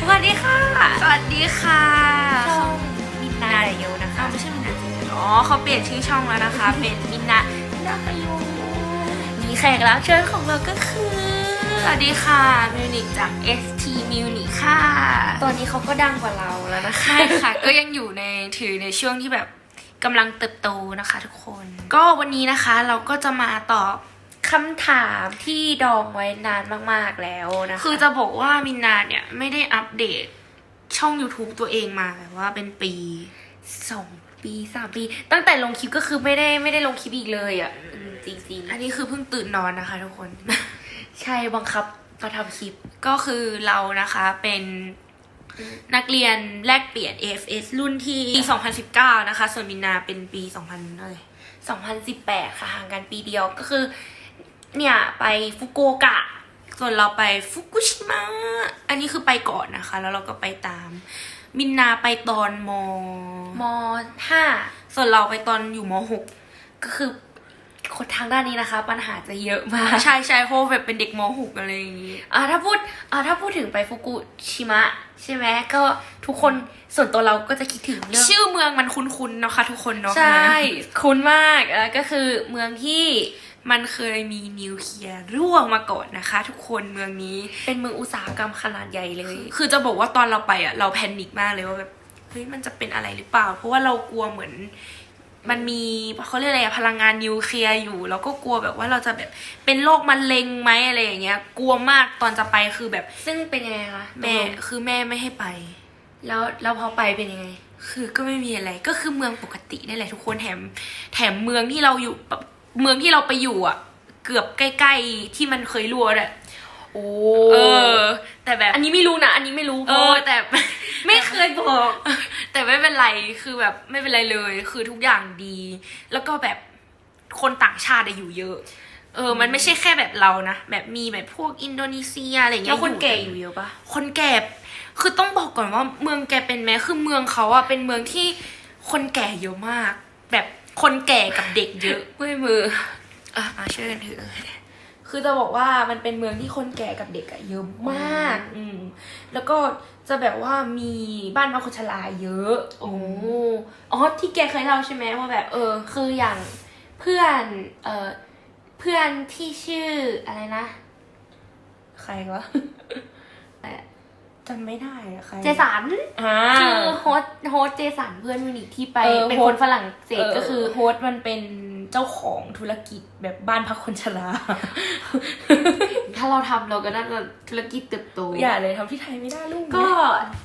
สวัสดีค่ะ สวัสดีค่ะช่องมินนาเดโยนะคะอ้าวไม่ใช่มินนาจริงๆอ๋อเขาเปลี่ยนชื่อช่องแล้วนะคะ เป็นมินนามินนาเดโยมีแขกรับเชิญของเราก็คือ สวัสดีค่ะ มิวนิกจาก ST Munich ค่ะ ตอนนี้เขาก็ดังกว่าเราแล้วนะคะ ใช่ค่ะ ก็ยังอยู่ในถือในช่วงที่แบบกำลังเติบโตนะคะทุกคน ก็วันนี้นะคะเราก็จะมาตอบ คำถามที่ดองไว้นานมากๆแล้วนะคะคือจะบอกว่ามินนาเนี่ยไม่ได้อัปเดตช่อง YouTube ตัวเองมาแบบว่าเป็นปีสองปีสามปี ตั้งแต่ลงคลิปก็คือไม่ได้ไม่ได้ลงคลิปอีกเลยอะอืมจริงอันนี้คือเพิ่งตื่นนอนนะคะทุกคนๆใช่บังคับมาทำคลิปก็คือเรานะคะเป็นนักเรียนแลกเปลี่ยน AFS รุ่นที่ปี 2019 นะคะ ส่วนมินนาเป็นปี 2000เท่าไหร่2018 ค่ะห่างกันปีเดียวก็คือ เนี่ยไปฟุกุโอกะ ส่วนเราไปฟุกุชิมะ อันนี้คือไปก่อนนะคะ แล้วเราก็ไปตาม มินนาไปตอนมม .5 ส่วนเราไปตอนอยู่มก็คือคนทางด้านนี้นะคะ ปัญหาจะเยอะมาก .6 ใช่ใช่เพราะว่าแบบเป็นเด็กม .6 อะไรอย่างงี้ อ่าถ้าพูดอ่าถ้าพูดถึงไปฟุกุชิมะ ใช่ไหมก็ทุกคนส่วนตัวเราก็จะคิดถึงเรื่องชื่อเมืองมันคุ้นๆนะคะทุกคนเนาะใช่ คุ้นมากอะก็คือเมืองที่ มันเคยมีนิวเคลียร์ร่วงมาก่อนนะคะ ทุกคนเมืองนี้เป็นเมืองอุตสาหกรรมขนาดใหญ่เลย คือจะบอกว่าตอนเราไปอะเราแพนิคมากเลยว่าแบบเฮ้ยมันจะเป็นอะไรหรือเปล่า เพราะว่าเรากลัวเหมือนมันมีเขาเรียกอะไรอะพลังงานนิวเคลียร์อยู่ แล้วก็กลัวแบบว่าเราจะแบบเป็นโรคมะเร็งไหมอะไรอย่างเงี้ย กลัวมากตอนจะไปคือแบบ ซึ่งเป็นยังไงคะแม่คือแม่ไม่ให้ไป แล้วแล้วพอไปเป็นยังไง คือก็ไม่มีอะไรก็คือเมืองปกตินี่แหละทุกคนแถมแถมเมืองที่เราอยู่แบบ เมืองที่เราไปอยู่อะ เกือบใกล้ ๆ ที่มันเคยรั่วแหละโอ้เออ แต่แบบอันนี้ไม่รู้นะ อันนี้ไม่รู้เออแต่ไม่เคยบอก แต่ไม่เป็นไรคือแบบไม่เป็นไรเลย คือทุกอย่างดี แล้วก็แบบคนต่างชาติอะอยู่เยอะ เออ มันไม่ใช่แค่แบบเรานะแบบมีแบบพวกอินโดนีเซียอะไรเงี้แล้ยวคนแก่อยู่เยอะปะคนแก่คือต้องบอกก่อนว่าเมืองแกเป็นแม้คือเมืองเขาอะเป็นเมืองที่คนแก่เยอะมาก แบบ คนแก่กับเด็กเยอะเมื่อยมืออะมาช่วยกันถือคือจะบอกว่ามันเป็นเมืองที่คนแก่กับเด็กอะเยอะมาก อืม แล้วก็จะแบบว่ามีบ้านพักคนชราเยอะ โอ้อ๋อที่แกเคยเล่าใช่ไหมว่าแบบ เออ คืออย่างเพื่อน เออเพื่อนที่ชื่ออะไรนะ ใครวะ จำไม่ได้อะใครเจสันอ่า คือโฮสต์โฮสต์เจสันเพื่อนมินิที่ไป เออเป็นโฮคสนต์ ฝรั่งเศสเออก็คือโฮสต์มันเป็นเจ้าของธุรกิจแบบบ้านพักคนชรา ถ้าเราทำเราก็น่าจะธุรกิจเติบโต อย่าเลยทำที่ไทยไม่ได้ลูกก็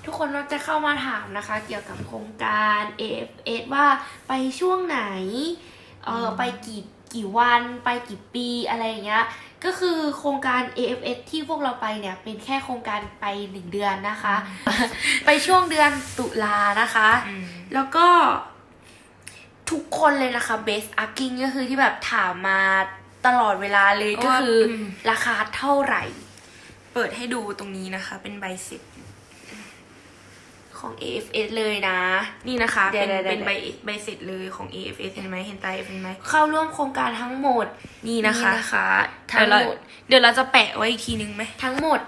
ทุกคนมักจะเข้ามาถามนะคะ เกี่ยวกับโครงการ AFS ว่าไปช่วงไหน เออไปกี่กี่วันไปกี่ปีอะไรอย่างเงี้ย ก็คือโครงการ AFS ที่พวกเราไปเนี่ยเป็นแค่โครงการไปหนึ่งเดือนนะคะ ไปช่วงเดือนตุลานะคะอืมแล้วก็ทุกคนเลยนะคะเบสอาร์กิ้งก็คือที่แบบถามมาตลอดเวลาเลยก็คืออมราคาเท่าไหร่ เปิดให้ดูตรงนี้นะคะ เป็นใบเสร็จ ของ AFS เลยนะ นี่นะคะเดี๋ยเป็วนเดี๋ยวเป็นใบเดี๋ยวใบเสร็จเลยของ AFS เห็นไหมเห็นใต้เห็นไหมเข้าร่วมโครงการทั้งหมดนี่นะคะนะคะทั้เดี๋ยงวเราหมดเดี๋ยวเราจะแปะไว้อีกทีนึงไหมทั้งหมด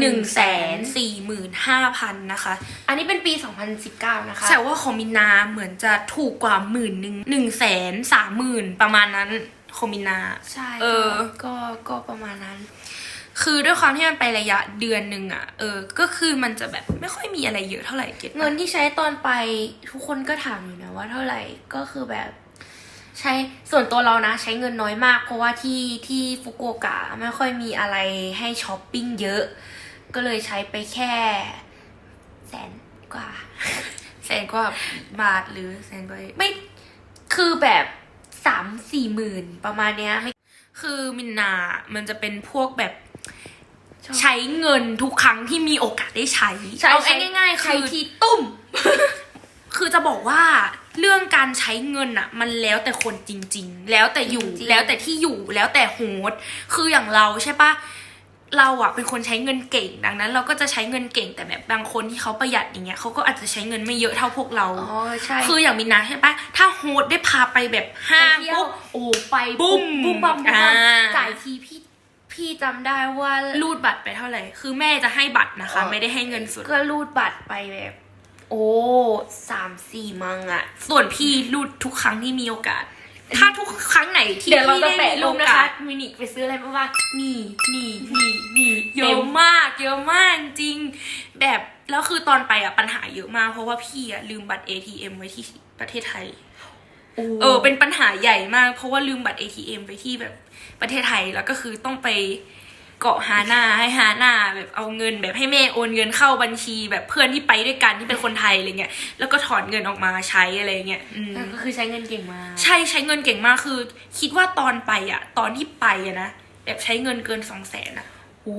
หนึ่งแสนสี่หมื่นห้าพันนะคะ อันนี้เป็นปี2019นะคะแต่ว่าของมินนาเหมือนจะถูกกว่าหมื่นหนึ่งหนึ่งแสนสามหมื่นประมาณนั้นของมินนา ใช่ เออ ก็ ก็ประมาณนั้น คือด้วยความที่มันไประยะเดือนหนึ่งอะเออ ก็คือมันจะแบบไม่ค่อยมีอะไรเยอะเท่าไหร่เก็ตปะเงินที่ใช้ตอนไปทุกคนก็ถามอยู่นะว่าเท่าไหร่ก็คือแบบใช้ส่วนตัวเรานะใช้เงินน้อยมาก เพราะว่าที่ที่ฟุกุโอกะไม่ค่อยมีอะไรให้ช้อปปิ้งเยอะ ก็เลยใช้ไปแค่แสนกว่า แสนกว่าบาทหรือแสนกว่าไม่คือแบบสามสี่หมื่นประมาณเนี้ยไม่คือมินนา มันจะเป็นพวกแบบ ใช้เงินทุกครั้งที่มีโอกาสได้ใช้ใช้เอาใช้ง่ายๆใช้คือทีตุ้ม คือจะบอกว่าเรื่องการใช้เงินอะมันแล้วแต่คนจริง ๆ แล้วแต่อยู่จริงๆ แล้วแต่ที่อยู่แล้วแต่โฮสต์คืออย่างเราใช่ปะเราอะเป็นคนใช้เงินเก่งดังนั้น เราก็จะใช้เงินเก่งแต่แบบบางคนที่เขาประหยัดอย่างเงี้ยเขาก็อาจจะใช้เงินไม่เยอะเท่าพวกเรา อ๋อใช่ คืออย่างมินนาใช่ปะถ้าโฮสต์ได้พาไปแบบห้างไปเที่ยว ปุ๊บโอ้ไปบุ้มบุ้มบัมบุ้มบัมอ่า จ่ายทีพี่ พี่พี่จำได้ว่ารูดบัตรไปเท่าไหร่ คือแม่จะให้บัตรนะคะอ๋อไม่ได้ให้เงินสด ก็รูดบัตรไปแบบ โอ้สามสี่มังอะส่วนพี่รูดทุกครั้งที่มีโอกาส ถ้าทุกครั้งไหนที่เดี๋ยวเราพี่จะได้แปะมีรูโอปนะกาคะสมินิไปซื้ออะไรมาบ้างนี่นี่นี่นี่เยอะมากเยอะมากจริง แบบแล้วคือตอนไปอะปัญหาเยอะมากเพราะว่าพี่อะลืมบัตร ATM ไว้ที่ประเทศไทยเออเป็นปัญหาใหญ่มากเพราะว่าลืมบัตร ATM ไปที่แบบ ประเทศไทยแล้วก็คือต้องไปเกาะฮาน่าให้ฮาน่าแบบเอาเงินแบบให้แม่โอนเงินเข้าบัญชีแบบเพื่อนที่ไปด้วยกันที่เป็นคนไทยอะไรเงี้ยแล้วก็ถอนเงินออกมาใช้อะไรเงี้ยอืมก็คือใช้เงินเก่งมากใช่ใช้เงินเก่งมากคือ คิดว่าตอนไปอะตอนที่ไปอะนะแบบใช้เงินเกินสองแสนอะโอ้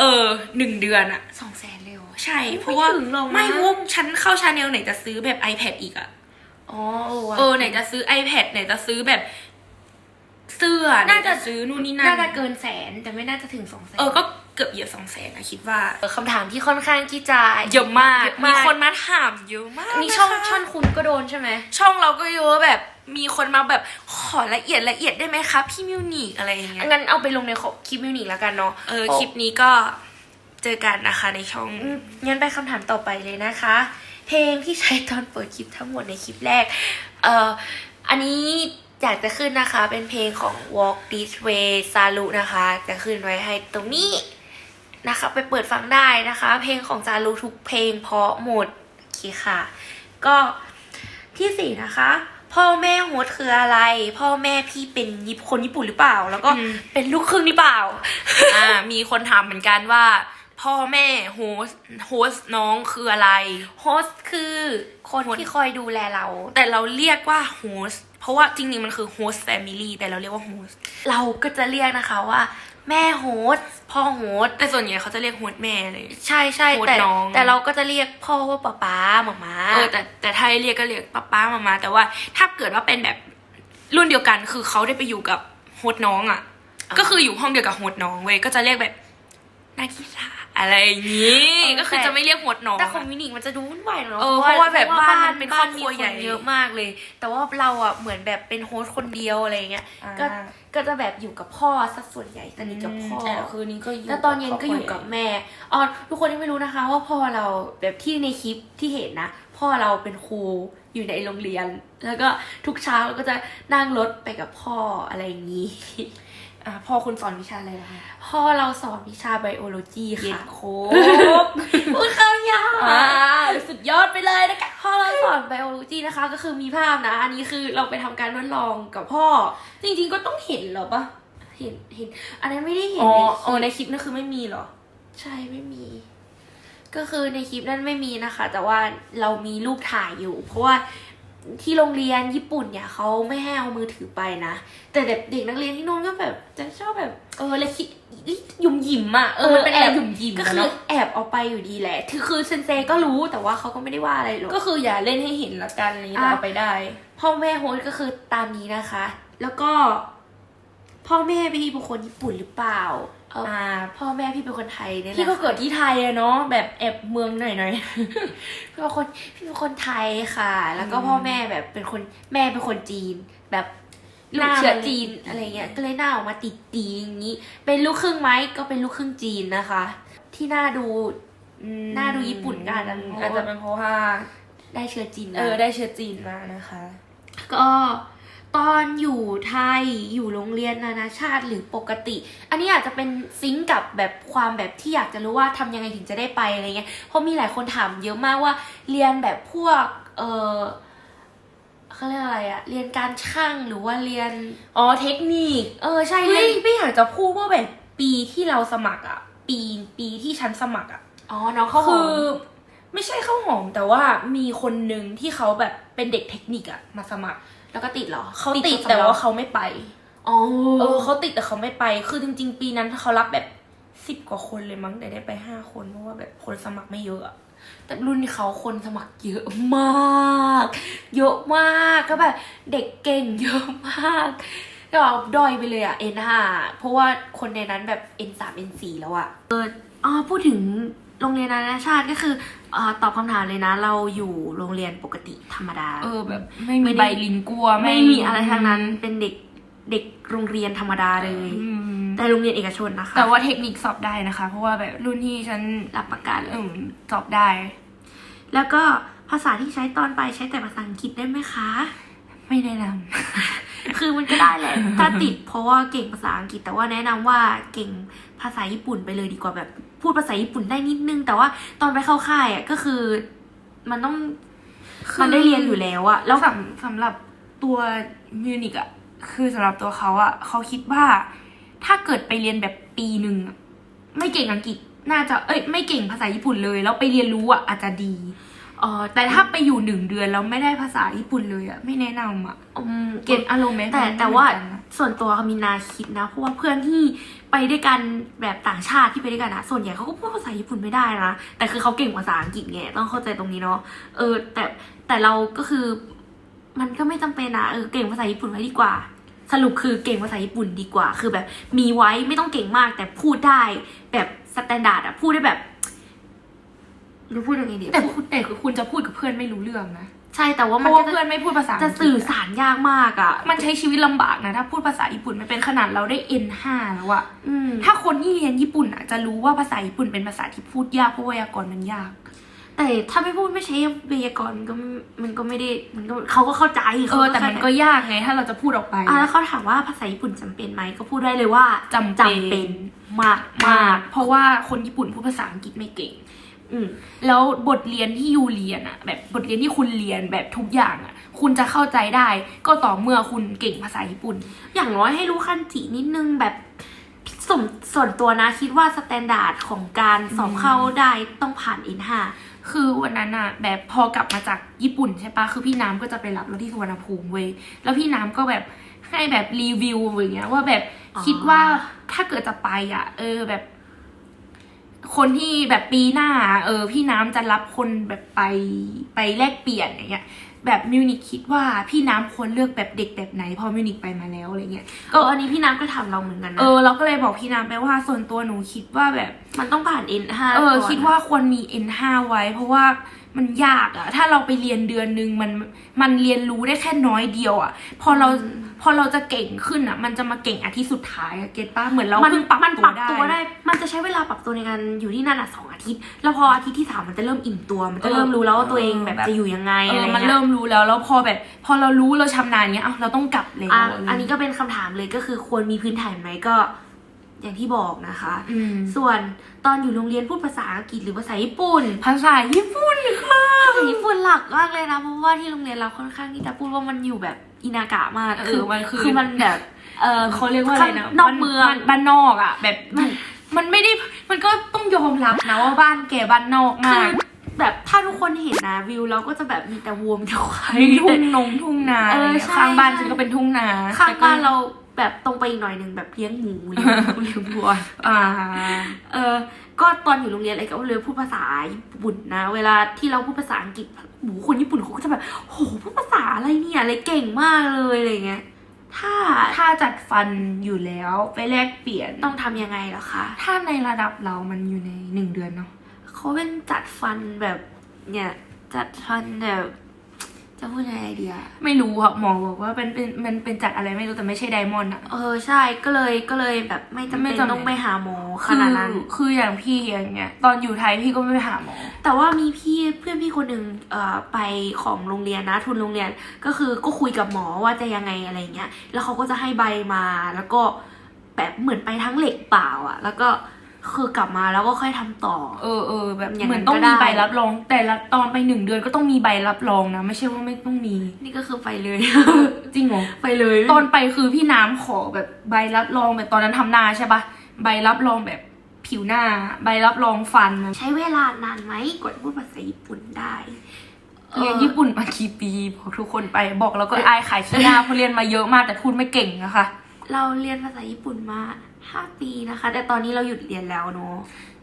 เออหนึ่งเดือนอะสองแสนเลยเหรอใช่ไม่เพราะว่าถึงหรอกนะไม่เพราะว่าฉันเข้าชาแนลไหนจะซื้อแบบ iPad อีกอะอ๋อเออว่ะเออไหนจะซื้อ iPad ไหนจะซื้อแบบ เสื้อน่าจะไหซื้อนู่นนี่นั่นน่าจะเกินแสนแต่ไม่น่าจะถึงสองแสนเออก็เกือบเหยียบสองแสนนะคิดว่าคำถามที่ค่อนข้างที่จะเยอะมากเยอะมีมากคนมาถามเยอะมากมีช่องนะคะช่องคุณก็โดนใช่ไหมช่องเราก็เยอะแบบมีคนมาแบบขอละเอียดละเอียดได้ไหมคะพี่มิวนิกอะไรอย่างเงี้ยงั้นเอาไปลงในคลิปมิวนิกแล้วกันเนาะเออคลิปนี้ก็เจอกันนะคะในช่องอืมงั้นไปคำถามต่อไปเลยนะคะ เพลงที่ใช้ตอนเปิดคลิปทั้งหมดในคลิปแรกเอ่ออันนี้ อยากจะขึ้นนะคะเป็นเพลงของ Walk This Way ซาลุนะคะ จะขึ้นไว้ให้ตรงนี้นะคะไปเปิดฟังได้นะคะ เพลงของซาลุทุกเพลงเพราะหมดโอเคค่ะ ก็ที่สี่นะคะ พ่อแม่โฮสต์คืออะไร พ่อแม่พี่เป็นญี่ปุ่นคนญี่ปุ่นหรือเปล่า แล้วก็อืมเป็นลูกครึ่งหรือเปล่า อ่า มีคนถามเหมือนกันว่า พ่อแม่โฮสโฮสน้องคืออะไร โฮสต์คือคนโฮสต์ที่คอยดูแลเรา แต่เราเรียกว่าโฮส เพราะว่าจริงๆมันคือโฮสแฟมิลี่แต่เราเรียกว่าโฮสเราก็จะเรียกนะคะว่า แม่โฮสต์พ่อโฮสต์แต่ส่วนใหญ่เขาจะเรียกโฮสแม่เลยใช่ใช่โฮสต์แต่น้องแต่เราก็จะเรียกพ่อว่าป๊าป๊าหมาม้าเออแต่แต่ถ้าให้เรียกก็เรียกป้าป้ามามาแต่ว่าถ้าเกิดว่าเป็นแบบรุ่นเดียวกันคือเขาได้ไปอยู่กับโฮสน้องอะ ก็คืออยู่ห้องเดียวกับโฮสน้องเว้ยก็จะเรียกแบบนากิตา อะไรอย่างนี้ก็คือจะไม่เรียกโฮสน้องแต่อะคอมมิวนิกมันจะดูวุ่นวายเนาะเออเพราะว่าแบบบ้านมันเป็นครอบครัวมีนใหญ่เยอะมากเลย แต่ว่าเราอะเหมือนแบบเป็นโฮสต์คนเดียวอะไรเงี้ยอ่าก็ก็จะแบบอยู่กับพ่อซะส่วนใหญ่สนิทกับพ่ออ คืนนี้ก็อยู่แล้วตอนเย็นก็อยู่กับแม่อ๋อทุกคนยังไม่รู้นะคะ ว่าพ่อเราแบบที่ในคลิปที่เห็นนะ พ่อเราเป็นครูอยู่ในโรงเรียน แล้วก็ทุกเช้าเราก็จะนั่งรถไปกับพ่ออะไรอย่างนี้ อ่าพ่อคุณสอนวิชาอะไรคะพ่อเราสอนวิชาไบโอโลจีเย็นค่ะโคพูดคำยาวอ่าสุดยอดไปเลยนะคะพ่อเราสอนไบโอโลจีนะคะ ก็คือมีภาพนะ อันนี้คือเราไปทำการทดลองกับพ่อ จริงๆก็ต้องเห็นเหรอปะเห็นเห็น อันนั้นไม่ได้เห็นอ๋อในคอ๋อลิปในคลิปนั่นคือไม่มีเหรอ ใช่ไม่มี ก็คือในคลิปนั้นไม่มีนะคะ แต่ว่าเรามีรูปถ่ายอยู่ เพราะว่า ที่โรงเรียนญี่ปุ่นเนี่ยเขาไม่ให้เอามือถือไปนะ แต่เด็กเด็กนักเรียนที่นู่นก็แบบจะชอบแบบเออเลยคิดหยุ่มหยิมอะเออมันเป็นอะไรแบหยุ่มหยิมก็อะคือเนาะแอบเอาไปอยู่ดีแหละคือคือเซนเซก็รู้แต่ว่าเขาก็ไม่ได้ว่าอะไรหรอกก็คืออย่าเล่นให้เห็นละกันนี้อะเราเอาไปได้ พ่อแม่โฮสต์ก็คือตามนี้นะคะ แล้วก็ พ่อแม่พี่เป็นคนญี่ปุ่นหรือเปล่าเอออ่า พ่อแม่พี่เป็นคนไทยเนี่ยแหละพี่ก็ค่ะเกิดที่ไทยอะเนาะแบบแอบเมืองหน่อยหน่อยพี่เป็นคนพี่เป็นคนไทยค่ะ แล้วก็อืมพ่อแม่แบบเป็นคนแม่เป็นคนจีน แบบลูหกน้าเชื้อมันจีนอะไรเงี้ยก็เลยหน้าออกมาติดตีอย่างนี้ เป็นลูกครึ่งไหมก็เป็นลูกครึ่งจีนนะคะ ที่หน้าดูหน้าดูญี่ปุ่นก็อาจจะอาจจะเป็นเพราะว่าได้เชื้อจีนมาเออได้เชื้อจีนมานะคะ ก็ ตอนอยู่ไทยอยู่โรงเรียนนานาชาติหรือปกติ อันนี้อาจจะเป็นซิงก์กับแบบความแบบที่อยากจะรู้ว่าทำยังไงถึงจะได้ไปอะไรเงี้ยเพราะมีหลายคนถามเยอะมากว่าเรียนแบบพวกเออเขาเรียกอะไรอะเรียนการช่างหรือว่าเรียนอ๋อเทคนิค เออใช่เฮ้เรียยนไม่อยากจะพูดว่าแบบปีที่เราสมัครอะปีปีที่ฉันสมัครอะอ๋อน้องเขาวหคืออมไม่ใช่ข้าวหอมแต่ว่ามีคนหนึ่งที่เขาแบบเป็นเด็กเทคนิคอะมาสมัคร แล้วก็ติดเหรอเขาติดจนแต่สำรองว่าเขาไม่ไปอ๋อเออเขาติดแต่เขาไม่ไป คือจริง ๆ ปีนั้นเขารับแบบสิบกว่าคนเลยมั้งแต่ได้ไปห้าคนเพราะว่าแบบคนสมัครไม่เยอะอะแต่รุ่นเขาคนสมัครเยอะมาก เยอะมากก็แบบเด็กเก่งเยอะมากก็ดอยไปเลยอะ N5 เพราะว่าคนในนั้นแบบ N3 N4 แล้วอะเอออ๋อพูดถึงโรงเรียนนานาชาติก็คือเอ่อ ตอบคำถามเลยนะ เราอยู่โรงเรียนปกติธรรมดา เออแบบไม่ไม่มีได้ใบลินกัว ไม่มีอะไรทางนั้นเป็นเด็กเด็กโรงเรียนธรรมดาเลยอืมแต่โรงเรียนเอกชนนะคะ แต่ว่าเทคนิคสอบได้นะคะ เพราะว่าแบบรุ่นที่ฉันรับประกันเออสอบได้ แล้วก็ภาษาที่ใช้ตอนไปใช้แต่ภาษาอังกฤษได้ไหมคะ ไม่แนะน คือมันก็ได้แหละ ถ้าติดเพราะว่าเก่งภาษาอังกฤษ แต่ว่าแนะนำว่าเก่งภาษาญี่ปุ่นไปเลยดีกว่าแบบ พูดภาษาญี่ปุ่นได้นิดนึง แต่ว่าตอนไปเข้าค่ายอะก็คือ มันต้องำมันได้เรียนอยู่แล้วอะแล้แล้ววสำสำหรับตัวมิวนิกอะคือสำหรับตัวเขาอะเขาคิดว่าถ้าเกิดไปเรียนแบบปีหนึ่งอะไม่เก่งอังกฤษน่าจะเอ้ยไม่เก่งภาษาญี่ปุ่นเลย แล้วไปเรียนรู้อะอาจจะดี เออแต่ถ้าไปอยู่หนึ่งเดือนแล้วไม่ได้ภาษาญี่ปุ่นเลยอะไม่แนะนำอะอืมเก็ตอารมณ์ไหมแต่มันไม่แต่ว่าเหมือนกันอะส่วนตัวมีนาคิดนะ เพราะว่าเพื่อนที่ไปด้วยกันแบบต่างชาติที่ไปด้วยกันนะส่วนใหญ่เขาก็พูดภาษาญี่ปุ่นไม่ได้นะแต่คือเขาเก่งภาษาอังกฤษไงต้องเข้าใจตรงนี้เนาะเออ แต่แต่เราก็คือ มันก็ไม่จำเป็นนะเออเก่งภาษาญี่ปุ่นไว้ดีกว่า สรุปคือเก่งภาษาญี่ปุ่นดีกว่า คือแบบมีไว้ไม่ต้องเก่งมากแต่พูดได้แบบสแตนดาร์ดอะพูดได้แบบ รู้พูดยังไงดีแต่คุณแต่คือคุณจะพูดกับเพื่อนไม่รู้เรื่องนะใช่แต่ว่าเพมันราะว่าก็เพื่อนไม่พูดภาษาจะงกฤษสื่อสารยากมากอะมันใช้ชีวิตลำบากนะ ถ้าพูดภาษาญี่ปุ่นไม่เป็นขนาดเราได้ N5 แล้วอะอืมถ้าคนที่เรียนญี่ปุ่นอะจะรู้ว่าภาษาญี่ปุ่นเป็นภาษาที่พูดยากเพราะไวยากรณ์มันยาก แต่ถ้าไม่พูดไม่ใช้ไวยากรณ์มันก็มันก็ไม่ได้มันก็เขาก็เข้าใจเอเขาอแต่มันก็เข้าใจยากไงถ้าเราจะพูดออกไปอะแล้วเขาถามว่าภาษาญี่ปุ่นจำเป็นไหมก็พูดได้เลยว่าจำเป็นจำเป็นมากมามากกเพราะว่าคนญี่ปุ่นพูดภาษาอังกฤษไม่เก่ง อืมแล้วบทเรียนที่ยูเรียนอะแบบบทเรียนที่คุณเรียนแบบทุกอย่างอะคุณจะเข้าใจได้ ก็ต่อเมื่อคุณเก่งภาษาญี่ปุ่น อย่างน้อยให้รู้คันจินิดนึงแบบส่วนส่วนตัวนะคิดว่าสแตนดาร์ดของการสอบเข้าได้ต้องผ่าน N5 คือวันนั้นอะแบบพอกลับมาจากญี่ปุ่นใช่ปะคือพี่น้ำก็จะไปรับเราที่สุวรรณภูมิเว้ยแล้วพี่น้ำก็แบบให้แบบรีวิวอย่างเงี้ยว่าแบบคิดว่าถ้าเกิดจะไปอะเออแบบ คนที่แบบปีหน้า เออ พี่น้ำจะรับคนแบบไปไปแลกเปลี่ยนอย่างเงี้ยแบบมิวนิกคิดว่าพี่น้ำควรเลือกแบบเด็กแบบไหนเพอมิวนิกไปมาแล้วอะไรเงี้ยก็อันนี้พี่น้ำก็ถามเราเหมือนกันนะเออเราก็เลยบอกพี่น้ำไปว่าส่วนตัวหนูคิดว่าแบบมันต้องผ่าน N5 เออก่นคิดว่าควรมี N5 ไว้เพราะว่า มันยากอะถ้าเราไปเรียนเดือนนึงมันมันเรียนรู้ได้แค่น้อยเดียวอะพอเราพอเราจะเก่งขึ้นอะมันจะมาเก่งอาทิตย์สุดท้ายอะเก็ตป้ะเหมือนเรามันเพิ่งปรับมันตัปวรับได้ตัวได้ มันจะใช้เวลาปรับตัวในการอยู่ที่นั่นอะสองอาทิตย์ แล้วพออาทิตย์ที่สามมันจะเริ่มอิ่มตัว มันจะเริ่มรู้แล้วว่าตัวเองแบบจะอยู่ยังไงเออะไรอเงี้ยมันเริ่มรู้แล้วแล้วพอแบบ พอเรารู้เราชำนาญเงี้ยเอ้าเราต้องกลับแล้วอะะไรอันนี้ก็เป็นคำถามเลยก็คือควรมีพื้นฐานไหมก็ อย่างที่บอกนะคะอืมส่วนตอนอยู่โรงเรียนพูดภาษาอังกฤษหรือภาษาญี่ปุ่น ภาษาญี่ปุ่นค่ะภาษาญี่ปุ่นหลักมากเลยนะเพราะว่าที่โรงเรียนเราค่อนข้างที่จะพูดว่ามันอยู่แบบอินากะมากเออมันคือคือมันแบบเออเขาเรียกว่าอะไรนะนอกเมืองบ้านบ้านนอกอะแบบอยู่มันไม่ได้มันก็ต้องยอมรับนะว่าบ้านแกบ้านนอกคืมาอกแบบถ้าทุกคนเห็นนะวิวเราก็จะแบบมีแต่วัวมีแต่ควายมีทุ่งนงทุ่งนาเอออะไรเงี้ยใช่ข้างบ้านใช่ฉันก็เป็นทุ่งนาข้างแต่ก็บ้านเรา แบบตรงไปอีกหน่อยหนึ่งแบบเลี้ยงหมูเลี้ยงหมูเลี้ยงวัวอ่าเออก็ตอนอยู่โรงเรียนอะไรก็เลยพูดภาษาญี่ปุ่นนะ เวลาที่เราพูดภาษาอังกฤษหมูคนญี่ปุ่นเขาก็จะแบบโหพูดภาษาอะไรเนี่ยอะไรเก่งมากเลยอะไรเงี้ยถ้าถ้าจัดฟันอยู่แล้วไปแลกเปลี่ยนต้องทำยังไงล่ะคะถ้าในระดับเรามันอยู่ในหนึ่งเดือนเนาะเขาเป็นจัดฟันแบบเนี่ยจัดฟันแบบ จะพูดยังไงดีอะไม่รู้อะหมอบอกว่าเป็นเป็นมันเป็นจัดอะไรไม่รู้แต่ไม่ใช่ไดมอนด์อะเออใช่ก็เลยก็เลยแบบไม่จำไม่เป็นจำเป็นต้องไปหาหมอขคือนาดนั้น คืออย่างพี่อย่างเงี้ยตอนอยู่ไทยพี่ก็ไม่ไปหาหมอ แต่ว่ามีพี่เพื่อนพี่คนหนึ่งเอ่อไปของโรงเรียนนะ ทุนโรงเรียนก็คือก็คุยกับหมอว่าจะยังไงอะไรเงี้ยแล้วเขาก็จะให้ใบมาแล้วก็แบบเหมือนไปทั้งเหล็กเปล่าอะแล้วก็ คือกลับมาแล้วก็ค่อยทำต่อ เออเออแบบอย่างนั้นเหมือนต้องก็ได้มีใบรับรอง แต่ละตอนไปหนึ่งเดือนก็ต้องมีใบรับรองนะ ไม่ใช่ว่าไม่ต้องมี นี่ก็คือไปเลย จริงเหรอไปเลย ตอนไปคือพี่น้ำขอแบบใบรับรองแบบตอนนั้นทำหน้าใช่ปะใบรับรองแบบผิวหน้า ใบรับรองฟัน ใช้เวลานานไหมกว่าจะพูดภาษาญี่ปุ่นได้เรียนญี่ปุ่นมากี่ปีบอกทุกคนไปบอกแล้วก็อายขายขี้หน้าเพราะเรียนมาเยอะมากแต่พูดไม่เก่งนะคะ เราเรียนภาษาญี่ปุ่นมา ห้าปีนะคะ แต่ตอนนี้เราหยุดเรียนแล้วเนาะ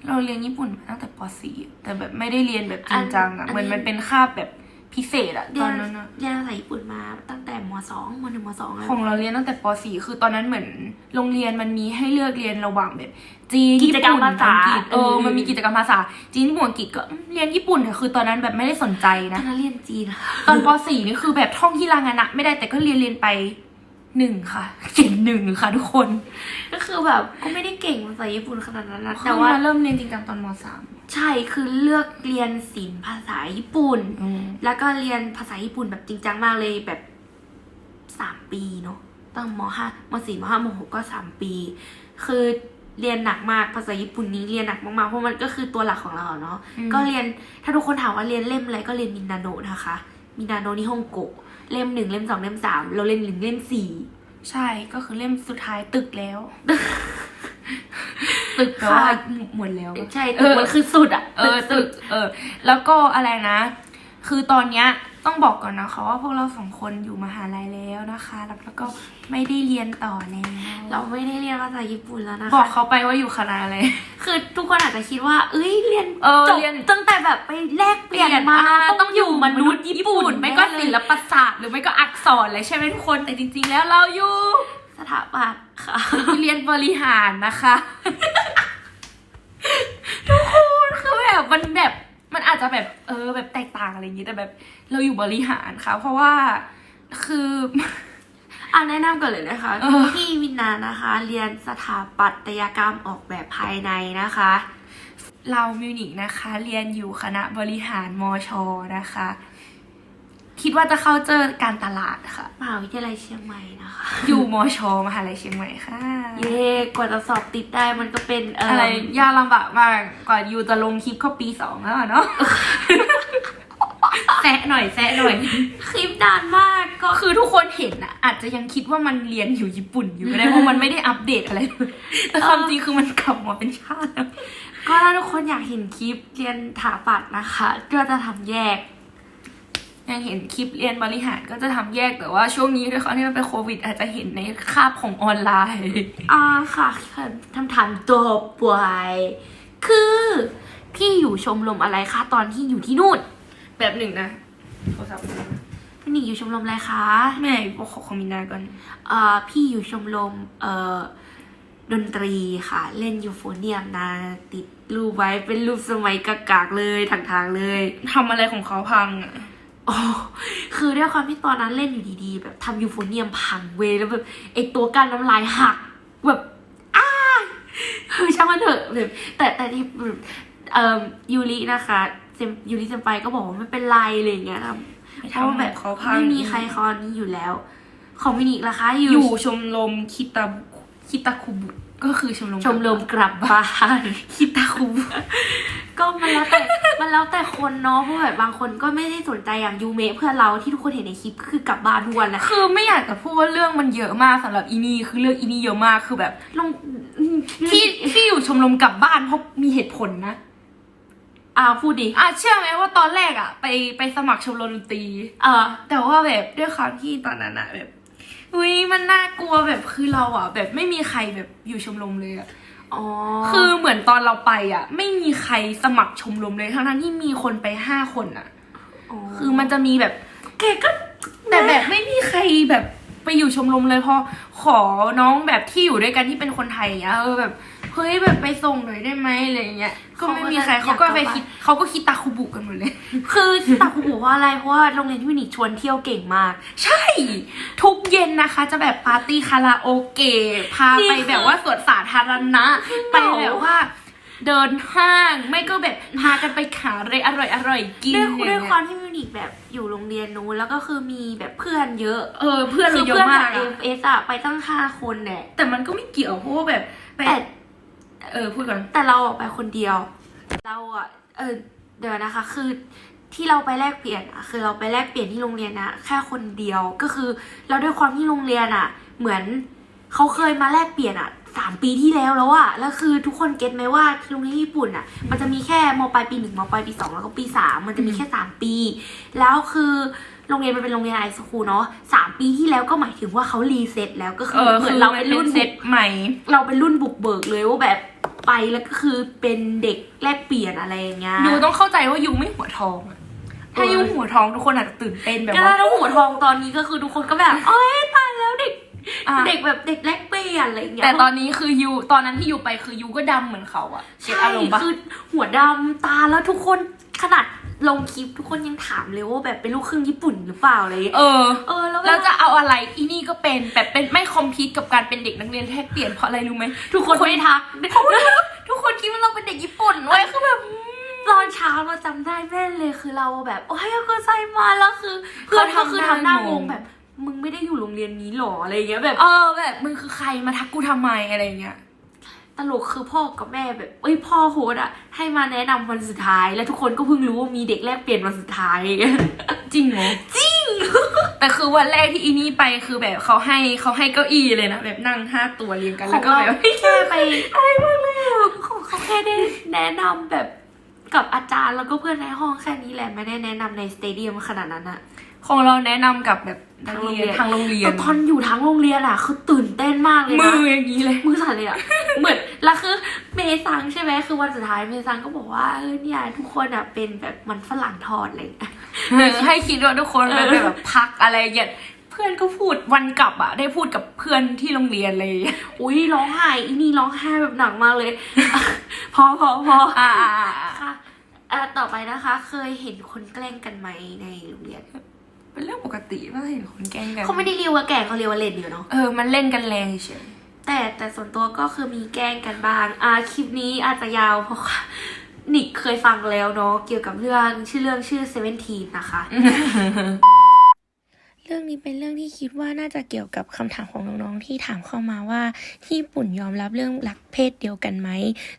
เราเรียนญี่ปุ่นมาตั้งแต่ป .4 แต่แบบไม่ได้เรียนแบบจริงจังอัอะนอันเหมือนนี้มันเป็นคาบแบบพิเศษอะเรีตยอนนนั้นอะเรียนภาษาญี่ปุ่นมาตั้งแต่มสองมหนึ่งมสองเลยของเราเรียนตั้งแต่ป .4 คือตอนนั้นเหมือนโรงเรียนมันมีให้เลือกเรียนระหว่างแบบ จีนกิญี่จกรรมปุ่นภาษาอังกฤษเออเออมันมีกิจกรรมภาษา จีนญี่ปุ่นอังกฤษก็อืมเรียนญี่ปุ่นแต่คือตอนนั้นแบบไม่ได้สนใจตอนะนนั้นเรียนจีนค่ะตอนป .4 นี่คือแบบท่องที่รางานะไม่ได้แต่ก็เรียนเรียนไป หนึ่งค่ะ เก่งหนึ่งค่ะทุกคน ก็คือแบบก็ไม่ได้เก่งภาษาญี่ปุ่นขนาดนั้นนะแต่แต่ว่าว่าเริ่มเรียนจริงจังตอนมสามใช่คือเลือกเรียนศิลป์ภาษาญี่ปุ่นอืมแล้วก็เรียนภาษาญี่ปุ่นแบบจริงจังมากเลยแบบสามปีเนาะตั้งมห้ามสี่มห้ามหกก็สามปี คือเรียนหนักมากภาษาญี่ปุ่นนี้เรียนหนักมากๆเพราะมันก็คือตัวหลักของเราเนาะก็เรียนถ้าทุกคนถามว่าเรียนเล่มอะไรก็เรียนมินาโนะนะคะมินาโนะนิฮงโกะ เล่มหนึ่งเล่มสองเล่มสามเราเล่นหนึ่งเล่มสี่ใช่ก็คือเล่มสุดท้ายตึกแล้ว ตึกแปลว่าหมดแล้วใช่เออมันคือสุดอะเออตึก เออ แล้วก็อะไรนะ คือตอนเนี้ย ต้องบอกก่อนนะคะว่าพวกเราสองคนอยู่มหาลัยแล้วนะคะ แล้วก็ไม่ได้เรียนต่อแล้วเราไม่ได้เรียนภาษาญี่ปุ่นแล้วนะคะ บอกเขาไปว่าอยู่คณะอะไร คือทุกคนอาจจะคิดว่า เอ้ยเรียนเออจบเรียนตั้งแต่แบบไปแลกเปลี่ยนมาต้องอยู่มนุษย์ญี่ปุ่น ไม่ก็ศิลปศาสตร์หรือไม่ก็อักษรเลยใช่ไหมทุกคนแต่จริง ๆ แล้วเราอยู่สถาปัตย์ค่ะเรียนบริหารนะคะ ทุกคนคือแบบมันแบบ มันอาจจะแบบเออแบบแตกต่างอะไรอย่างงี้แต่แบบเราอยู่บริหารค่ะ เพราะว่าคืออ่าแนะนำก่อนเลยนะคะเออ พี่วินานะคะ เรียนสถาปัตยกรรมออกแบบภายในนะคะ เรามิวนิกนะคะ เรียนอยู่คณะบริหารมชนะคะ คิดว่าจะเข้าเจอการตลาดค่ะ มหาวิทยาลัยเชียงใหม่นะคะ อยู่มชมหาลัยเชียงใหม่ค่ะ เย่กว่าจะสอบติดได้มันก็เป็นเอะไรยากลำบากมากกว่ายูจะลงคลิปเข้าปีสองแล้วอะเนาะแซะหน่อยแซะหน่อย คลิปนานมากก็คือทุกคนเห็นอะอาจจะยังคิดว่ามันเรียนอยู่ญี่ปุ่นอยู่ก็ได้เพราะมันไม่ได้อัปเดตอะไรเลยแต่ความจริงคือมันกลับมาเป็นชาติแล้วก็ถ้าทุกคนอยากเห็นคลิปเรียนถาปัดนะคะก็จะทำแยก ยังเห็นคลิปเรียนบริหารก็จะทำแยกแต่ว่าช่วงนี้ด้วยความที่มันเป็นโควิด อาจจะเห็นในคาบของออนไลน์ อ่าค่ะคำถามตัวป่วยคือพี่อยู่ชมรมอะไรคะตอนที่อยู่ที่นู่น แบบหนึ่งนะโทรศัพท์มาพี่หนิงอยู่ชมรมอะไรคะแม่บอกขอคอมมินาก่อนเอ่อพี่อยู่ชมรมเอ่อดนตรีค่ะ เล่นยูโฟเนียมนะติดรูปไว้เป็นรูปสมัยกากๆเลยทางๆเลยทำอะไรของเขาพังอะโอคือด้วยความที่ตอนนั้นเล่นอยู่ดีๆ แบบทำยูโฟเนียมพังเวยแล้วแบบไอตัวกั้นน้ำลายหัก แบบอ้าคือช่างมันเถอะแบบแต่แต่ที่เอ่อยูรินะคะยูริเซมไปก็บอกว่าไม่เป็นไรอะไรอย่างเงี้ยครับเพราะว่าแบบเขาพังไม่มีใครคอนนี้อยู่แล้ว ของมินิล่ะคะ อยู่ยู่ชมรมคิตาคิตาคุบุ ก็คือชมรมชมรมกลับบ้านคิตาคุบุก็มันแล้วแต่มันแล้วแต่คนเนาะเพราะแบบบางคนก็ไม่ได้สนใจอย่างยูเมะเพื่อนเราที่ทุกคนเห็นในคลิปก็คือกลับบ้านทุกวันแหละคือไม่อยากจะพูดว่าเรื่องมันเยอะมากสำหรับอีนี่คือเรื่องอีนี่เยอะมากคือแบบลงที่ที่อยู่ชมรมกลับบ้านเพราะมีเหตุผลนะอ่าพูดดิอะเชื่อไหมว่าตอนแรกอะ ไปไปสมัครชมรมดนตรีเออแต่ว่าแบบด้วยความที่ตอนนั้นอะแบบ อุ้ยมันน่ากลัวแบบคือเราอะแบบไม่มีใครแบบอยู่ชมรมเลยอะอ๋อคือเหมือนตอนเราไปอะไม่มีใครสมัครชมรมเลยทั้งทั้งๆที่มีคนไปห้าคนอะคือมันจะมีแบบแกก็แต่แบบไม่มีใครแบบไปอยู่ชมรมเลยพอขอน้องแบบที่อยู่ด้วยกันที่เป็นคนไทยอย่างเงี้ยเออแบบ เฮ้ยแบบไปส่งหน่อยได้ไหมอะไรอย่างเงี้ย ก็ไม่มีใครเขาก็ไปคิดเขาก็คิดตาคุบุกันหมดเลย คือตักหูเพราะอะไรเพราะว่าโรงเรียนที่มินิชวนเที่ยวเก่งมาก ใช่ ทุกเย็นนะคะ จะแบบปาร์ตี้คาราโอเกะพานี่ไปคือแบบว่าสวนสาธารณะไปแบบว่าเดินห้างไม่ก็แบบพากันไปขาอะไรอร่อยอร่อยๆกินด้วยอด้วยย่างคเงี้วายมที่มินิแบบอยู่โรงเรียนนู้นแล้วก็คือมีแบบเพื่อนเยอะ เออ เพื่อนคืเราอเยเพื่ออะนมากจากเออะฟเอสอะไปตั้งห้าคนเนี่ยแต่มันก็ไม่เกี่ยวเพราะว่าแบบไปแต่ เออพูดก่อนแต่เราออกไปคนเดียว เราอะเออเดี๋ยวนะคะ คือที่เราไปแลกเปลี่ยนอะคือเราไปแลกเปลี่ยนที่โรงเรียนนะแค่คนเดียวก็คือเราด้วยความที่โรงเรียนอะเหมือนเขาเคยมาแลกเปลี่ยนอะสามปีที่แล้วแล้วอะแล้วคือทุกคนเก็ตไหมว่าที่โรงเรียนญี่ปุ่นอะมันจะมีแค่มปลายปีหนึ่งมปลายปีสองแล้วก็ปีสามมันจะมีแค่สามปี แล้วคือ โรงเรียนมันเป็นโรงเรียนไอสคูลเนาะสามปีที่แล้วก็หมายถึงว่าเขารีเซ็ตแล้วก็คืเอออเหมืคืออนเราเราเป็เป็นนรุ่รุ่นนบุเซ็กตใหม่ เราเป็นรุ่นบุกเบิกเลยว่าแบบไปแล้วก็คือเป็นเด็กแลกเปลี่ยนอะไรอย่างเงี้ยยูต้องเข้าใจว่ายูไม่หัวทองอะถ้าเออยูหัวทองทุกคนอาจจะตื่นเต้นแบบก็ว่าถ้าหัวทองตอนนี้ก็คือทุกคนก็แบบเอ้ยตายแล้วเด็กอะเด็กแบบเด็กแลกเปลี่ยนอะไรอย่างเงี้ยแต่ตอนนี้คือยูตอนนั้นที่ยูไปคือยูก็ดำเหมือนเขาอะเก็ตใช่อารมณ์ปะคือหัวดำตาแล้วทุกคนขนาด ลงคลิปทุกคนยังถามเลยว่าแบบเป็นลูกครึ่งญี่ปุ่นหรือเปล่าอะไรอย่างเงี้ยเออ เออแล้วแล้วก็จะเอาอะไรอีนี่ก็เป็นแบบเป็นไม่คอมพิวกับการเป็นเด็กนักเรียนแลกเปลี่ยนเพราะอะไรรู้ไหมทุกคนไม่ทักทุกคนคิดว่าเราเป็นเด็กญี่ปุ่นเว้ยคือแบบ ตอนเช้าเราจำได้แม่นเลยคือเราแบบโอ้ยก็ใจมาแล้วคือเพื่อนก็คือทำหน้างงแบบ มึงไม่ได้อยู่โรงเรียนนี้หรออะไรอย่างเงี้ยแบบ เออแบบมึงคือใครมาทักกูทำไมอะไรเงี้ย ตลกคือพ่อกับแม่แบบเอ้ยพ่อโฮสอะให้มาแนะนำวันสุดท้าย แล้วทุกคนก็เพิ่งรู้ว่ามีเด็กแลกเปลี่ยนวันสุดท้าย จริงเหรอจริง แต่คือวันแรกที่อีนี่ไปคือแบบเขาให้เขาให้เก้าอี้เลยนะแบบนั่งห้าตัวเรียงกันแล้วก็แบบแค่ไปอะไรบ้างเลยเขาเขาแค่ได้แนะนำแบบกับอาจารย์แล้วก็เพื่อนในห้องแค่นี้แหละไม่ได้แนะนำในสเตเดียมขนาดนั้นอะของเราแนะนำกับแบบ นักเรียนทางโรงเรียนแต่ตอนอยู่ทั้งโรงเรียนอะคือตื่นเต้นมากเลยมืนะออย่างนี้เลยมือสั่นเลยอะเหมือนแล้วคือเมซังใช่ไหมคือวันสุดท้ายเมซังก็บอกว่าเออเนี่ยทุกคนอะเป็นแบบมันฝรั่งทอดอะไรอย่างเงี้ยให้คิดว่าทุกคนไปแบบพักอะไรอย่างเงี้ยเพื่อนก็พูดวันกลับอะได้พูดกับเพื่อนที่โรงเรียนเลย อุ้ยร้องไห้อีนี่ร้องไห้แบบหนักมากเลย พอพอพออ่าค่ะอะต่อไปนะคะ เคยเห็นคนแกล้งกันไหมในโรงเรียน เป็นเรื่องปกติว่าเห็นคนแกล้งกันเขาไม่ได้เรียกว่าแกล้งเขาเรียกว่าเล่นอยู่เนาะเออมันเล่นกันแรงเฉยแต่แต่ส่วนตัวก็คือมีแกล้งกันบ้างอ่าคลิปนี้อาจจะยาวเพราะว่านิกเคยฟังแล้วเนาะเกี่ยวกับเรื่องชื่อเรื่องชื่อเซเว่นทีนะคะ เรื่องนี้เป็นเรื่องที่คิดว่าน่าจะเกี่ยวกับคำถามของน้องๆที่ถามเข้ามาว่าที่ญี่ปุ่นยอมรับเรื่องรักเพศเดียวกันไหม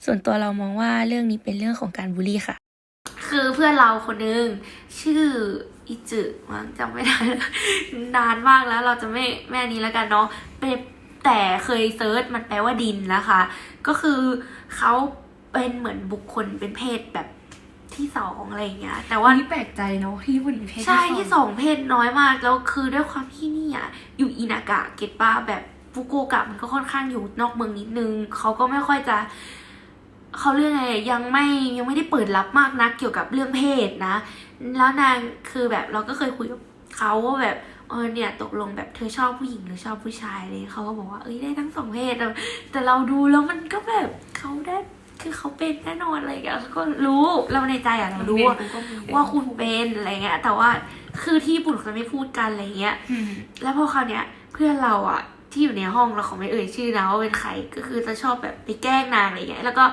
ส่วนตัวเรามองว่าเรื่องนี้เป็นเรื่องของการบูลลี่ค่ะ คือเพื่อนเราคนนึงชื่อ อิจึมั้งจำไม่ได้แล้วนานมากแล้วเราจะไม่แม่นี้แล้วกันเนาะเป็นแต่เคยเซิร์ชมันแปลว่าดินนะคะ ก็คือเขาเป็นเหมือนบุคคลเป็นเพศแบบที่สองอะไรอย่างเงี้ย แต่ว่าวันนี้แปลกใจเนาะที่ญี่ปุ่นมีเพศใช่ที่ที่สสององเพศน้อยมากแล้วคือด้วยความที่นี่อะอยู่อินากะเก็ตป้าแบบฟุกุโอกะมันก็ค่อนข้างอยู่นอกเมืองนิดนึงเขาก็ไม่ค่อยจะ เขาเรื่องไงยังไม่ยังไม่ได้เปิดรับมากนักเกี่ยวกับเรื่องเพศนะ แล้วนางคือแบบเราก็เคยคุยกับเขาว่าแบบเออเนี่ยตกลงแบบเธอชอบผู้หญิงหรือชอบผู้ชายอะไรเลยเขาก็บอกว่าเอ้ยได้ทั้งสองเพศแต่แต่เราดูแล้วมันก็แบบเขาได้คือเขาเป็นแน่นอนอะไรอย่างเงี้ยแล้วก็รู้เราในใจอะเรารู้ว่าว่าคุณเป็นอะไรเงี้ยแต่ว่าคือที่ญี่ปุ่นเขาจะไม่พูดกันอะไรเงี้ยอืมแล้วพอคราวเนี้ยเพื่อนเราอะ ที่อยู่ในห้องเราขอไม่เอ่ยชื่อนะว่าเป็นใครก็คือจะชอบแบบไปแกล้งนางอะไรเงี้ยแล้วก็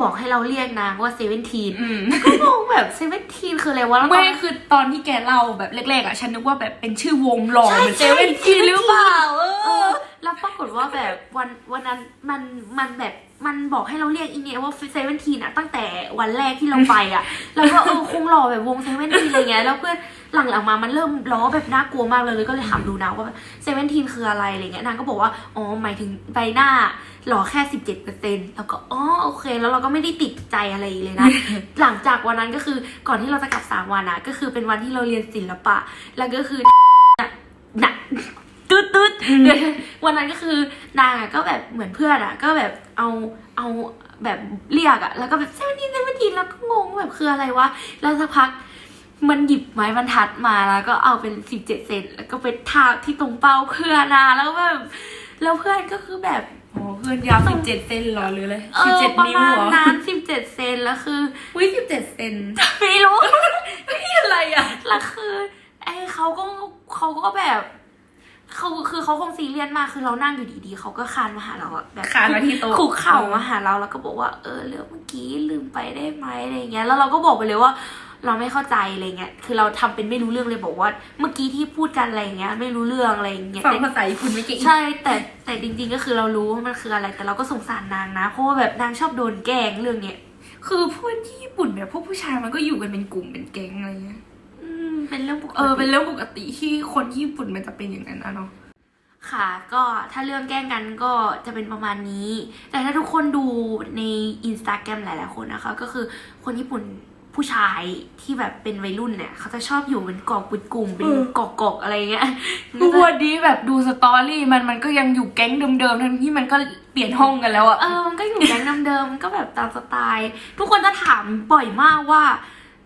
บอกให้เราเรียกนางว่าเซเว่นทีนอืมก็งงแบบเซเว่นทีนคืออะไรวะแล้วตอไม่น คือตอนที่แกเล่าแบบแรกๆอะฉันนึกว่าแบบเป็นชื่อวงหล่อใช่เหมือนใช่เซเว่นทีหรือเปล่าเอเอออ แล้วปรากฏว่าแบบวันวันนั้นมันมันแบบมันบอกให้เราเรียกอีเนี่ยว่าเซเว่นทีนอะตั้งแต่วันแรกที่เราไปอะแล้วก็เออคงหล่อแบบวงเซเว่นทีนอะไรเงี้ยแล้วเพื่อน หลังๆมามันเริ่มล้อแบบน่ากลัวมากเลยเลยก็เลยถามดูนะว่าเซเว่นทีนคืออะไรอะไรเงี้ยนางก็บอกว่าอ๋อหมายถึงใบหน้าหล่อแค่สิบเจ็ดเปอร์เซ็นแล้วก็อ๋อโอเค แล้วเราก็ไม่ได้ติดใจอะไรเลยนะ หลังจากวันนั้นก็คือก่อนที่เราจะกลับสามวันอะก็คือเป็นวันที่เราเรียนศิลปะ แล้วก็คือหนักตืดตืดเดี๋ยววันนั้นก็คือนางอะก็แบบเหมือนเพื่อนอะก็แบบเอาเอาแบบเรียกอะแล้วก็แบบเซเว่นทีนเซเว่นทีนแล้วก็งงว่าแบบคืออะไรวะ แล้วสักพัก มันหยิบไม้บรรทัดมาแล้วก็เอาเป็นสิบเจ็ดเซนแล้วก็ไปทาบที่ตรงเป้าเพื่อนนะแล้วแบบแล้วเพื่อนก็คือแบบโอ้เพื่อนยาวสิบเจ็ดเซนเหรอหรืออะไรเอสิบอเจ็ดประนิ้วมาณเหรอนั้นสิบเจ็ดเซนแล้วคือวิสิบเจ็ดเซนไม่รู้ นี่อะไรอะ แล้วคือไอ้เขาก็เขาก็แบบเขาคือเขาคงซีเรียสมากคือเรานั่งอยู่ดีๆเขาก็คานมาหาเราอะแบบคานมาที่โต๊ะ คุกเข่ามาหาเราแล้วก็บอกว่าเออเรื่องเมื่อกี้ลืมไปได้ไหมอะไรเงี้ยแล้วเราก็บอกไปเลยว่า เราไม่เข้าใจอะไรเงี้ย คือเราทำเป็นไม่รู้เรื่องเลยบอกว่า เมื่อกี้ที่พูดกันอะไรเงี้ย ไม่รู้เรื่องอะไรเงี้ยฟังแต่ภาษาญี่ปุ่นไม่เก่งใช่ แต่แต่จริง ๆ ก็คือเรารู้ว่ามันคืออะไร แต่เราก็สงสารนางนะ เพราะว่าแบบนางชอบโดนแกล้งเรื่องเนี้ย คือเพื่อนที่ญี่ปุ่นแบบพวกผู้ชายมันก็อยู่กันเป็นกลุ่มเป็นแก๊งอะไรเงี้ยอืมเป็นเรื่องปกติ เออ เป็นเรื่องปกติที่คนที่ญี่ปุ่นมันจะเป็นอย่างนั้นอะเนาะค่ะก็ถ้าเรื่องแกล้งกันก็จะเป็นประมาณนี้ แต่ถ้าทุกคนดูในอินสตาแกรมหลาย ๆ คนนะคะ ก็คือคนญี่ปุ่น ผู้ชายที่แบบเป็นวัยรุ่นเนี่ยเขาจะชอบอยู่เป็นกอกเป็นกลุ่มเป็นกอกๆอะไรเงี้ยทุกวันนี้แบบดูสตอรี่มันมันก็ยังอยู่แก๊งเดิมๆทั้งที่มันก็เปลี่ยนห้องกันแล้วอะเออมันก็อยู่แก๊งเดิมๆมันก็แบบตามสไตล์ ทุกคนจะถามบ่อยมากว่า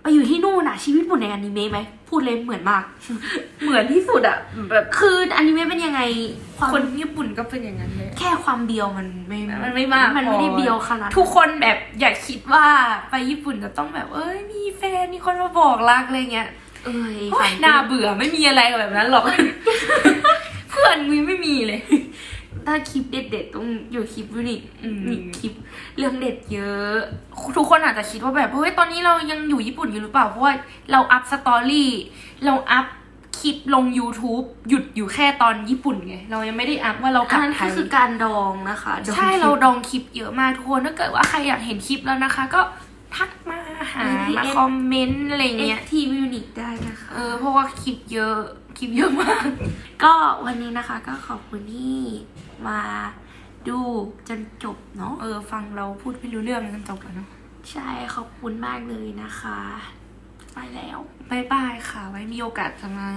ไปอยู่ที่นู่นอะชีวิตเหมือนในอนิเมะไหมพูดเลยเหมือนมาก เหมือนที่สุดอะแบบคืออนิเมะเป็นยังไงความคนญี่ปุ่นก็เป็นอย่างนั้นเลย แค่ความเบียวมันไม่มันไม่มากมันไม่ได้พอเบียวขนาดทุกคนแบบอย่าคิดว่าไปญี่ปุ่นจะต้องแบบ เอ้ยมีแฟนมีคนมาบอกรักอะไรเงี้ยเอ้ยโอ๊ยน่าเบื่อไม่มีอะไรแบบนั้นหรอก เพื่อนมีไม่มีเลย ถ้าคลิปเด็ดๆต้องอยู่คลิปวินิอืมมีคลิปเรื่องเด็ดเยอะ ทุกคนอาจจะคิดว่าแบบเฮ้ยตอนนี้เรายังอยู่ญี่ปุ่นอยู่หรือเปล่า เพราะว่าเราอัพสตอรี่เราอัพคลิปลง YouTube หยุดอยู่แค่ตอนญี่ปุ่นไง เรายังไม่ได้อัพว่าเรากอัลันบนั้นไทก็ยคือการดองนะคะดองใช่คลิปเราดองคลิปเยอะมากทุกคนถ้าเกิดว่าใครอยากเห็นคลิปแล้วนะคะ ก็ทักมาหาที่มาเอ็นคอมเมนต์อะไรเอ็เงี้ยกทีวินิกได้นะคะเออเพราะว่าคลิปเยอะ คลิปเยอะมาก ก็วันนี้นะคะก็ขอบคุณที่มาดูจนจบเนาะเออ ฟังเราพูดไม่รู้เรื่องกันจบแล้วเนาะใช่ขอบคุณมากเลยนะคะ ไปแล้วบายบายค่ะ ไว้มีโอกาสจะมา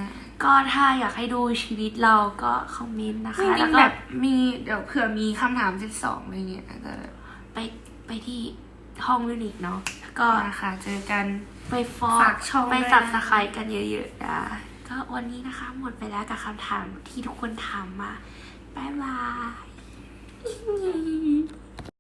ก็ถ้าอยากให้ดูชีวิตเราก็คอมเมนต์นะจคะริแล้วงๆก็แบบมีเดี๋ยวเผื่อมีคำถามสิบสองอะไรเงี้ยอาจจะแบบไปไปที่ห้องวินิกเนาะก็นะคะเจอกันไปฟอฝากช่องไปด้วยนะสับสไครกันเยอะๆนะ ก็วันนี้นะคะ หมดไปแล้วกับคำถามที่ทุกคนถามมาบ๊ายบาย